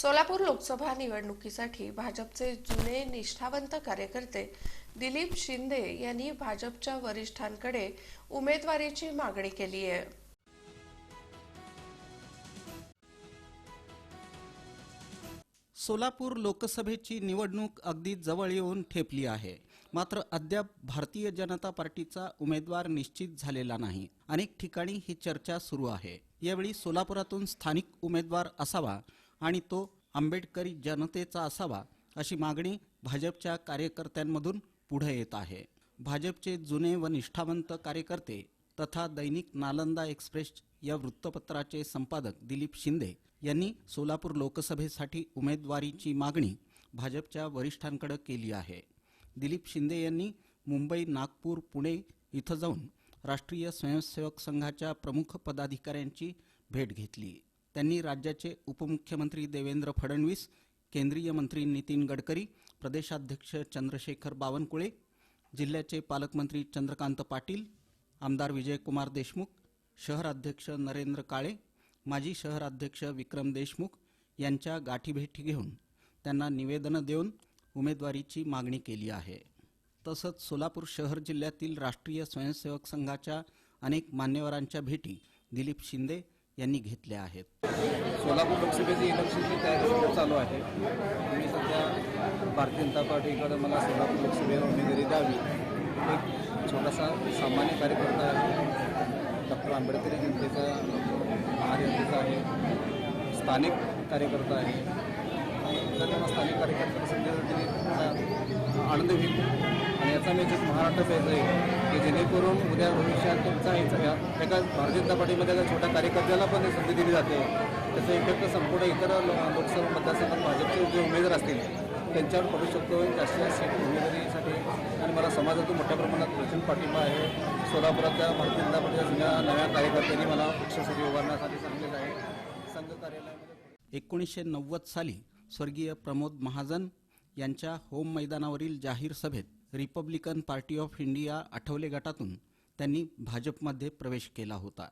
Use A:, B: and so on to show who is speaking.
A: सोलापूर लोकसभा निवडणुकीसाठी भाजपचे जुने निष्ठावंत कार्यकर्ते दिलीप शिंदे यांनी भाजपच्या वरिष्ठांकडे उमेदवारीची मागणी केली आहे.
B: सोलापूर लोकसभेची निवडणूक अगदी जवळ येऊन ठेपली आहे. मात्र अद्याप भारतीय जनता पार्टीचा उमेदवार निश्चित झालेला नाही. अनेक ठिकाणी ही चर्चा सुरू आहे. यावेळी सोलापुरातून स्थानिक उमेदवार असावा आणि तो आंबेडकरी जनतेचा असावा अशी मागणी भाजपच्या कार्यकर्त्यांमधून पुढे येत आहे. भाजपचे जुने व निष्ठावंत कार्यकर्ते तथा दैनिक नालंदा एक्सप्रेस या वृत्तपत्राचे संपादक दिलीप शिंदे यांनी सोलापूर लोकसभेसाठी उमेदवारीची मागणी भाजपच्या वरिष्ठांकडे केली आहे. दिलीप शिंदे यांनी मुंबई नागपूर पुणे इथं जाऊन राष्ट्रीय स्वयंसेवक संघाच्या प्रमुख पदाधिकाऱ्यांची भेट घेतली. त्यांनी राज्याचे उपमुख्यमंत्री देवेंद्र फडणवीस केंद्रीय मंत्री नितीन गडकरी प्रदेशाध्यक्ष चंद्रशेखर बावनकुळे जिल्ह्याचे पालकमंत्री चंद्रकांत पाटील आमदार विजयकुमार देशमुख शहराध्यक्ष नरेंद्र काळे माजी शहराध्यक्ष विक्रम देशमुख यांच्या गाठीभेटी घेऊन त्यांना निवेदनं देऊन उमेदवारीची मागणी केली आहे. तसंच सोलापूर शहर जिल्ह्यातील राष्ट्रीय स्वयंसेवक संघाच्या अनेक मान्यवरांच्या भेटी दिलीप शिंदे यांनी घेतल्या आहेत.
C: सोलापूर लोकसभेची इलेक्शनची तयारी चालू आहे. मी सध्या भारतीय जनता पार्टीकडे मला सोलापूर लोकसभेवर उमेदवारी द्यावी. एक छोटासा सामान्य कार्यकर्ता आहे डॉक्टर आंबेडकर जनतेचा महाजनतेचा आहे. स्थानिक कार्यकर्ता आहे. जर मला स्थानिक कार्यकर्ता संजय आनंद घेईल याचा मी एक महाराष्ट्र पेज आहे की जेणेकरून उद्या भविष्यात तुमचा याचा एका भारतीय जनता पार्टीमध्ये एका छोट्या कार्यकर्त्याला पण संधी दिली जाते. त्याचा इफेक्ट संपूर्ण इतर लोकसभा मतदारसंघात भाजपचे जे उमेदवार असतील. त्यांच्यावर पडू शकतो जास्तीत जास्त उमेदवारीसाठी आणि मला समाजातून मोठ्या प्रमाणात प्रचंड पाठिंबा आहे. सोलापुरातल्या भारतीय जनता पार्टीच्या जुन्या नव्या कार्यकर्त्यांनी मला पक्षासाठी उभारण्यासाठी सांगितलेलं आहे. संघ कार्यालयामध्ये
B: एकोणीसशे नव्वद साली स्वर्गीय प्रमोद महाजन यांच्या होम मैदानावरील जाहीर सभेत Republican party of India Athawale गटातून त्यांनी भाजपमध्ये प्रवेश केला होता.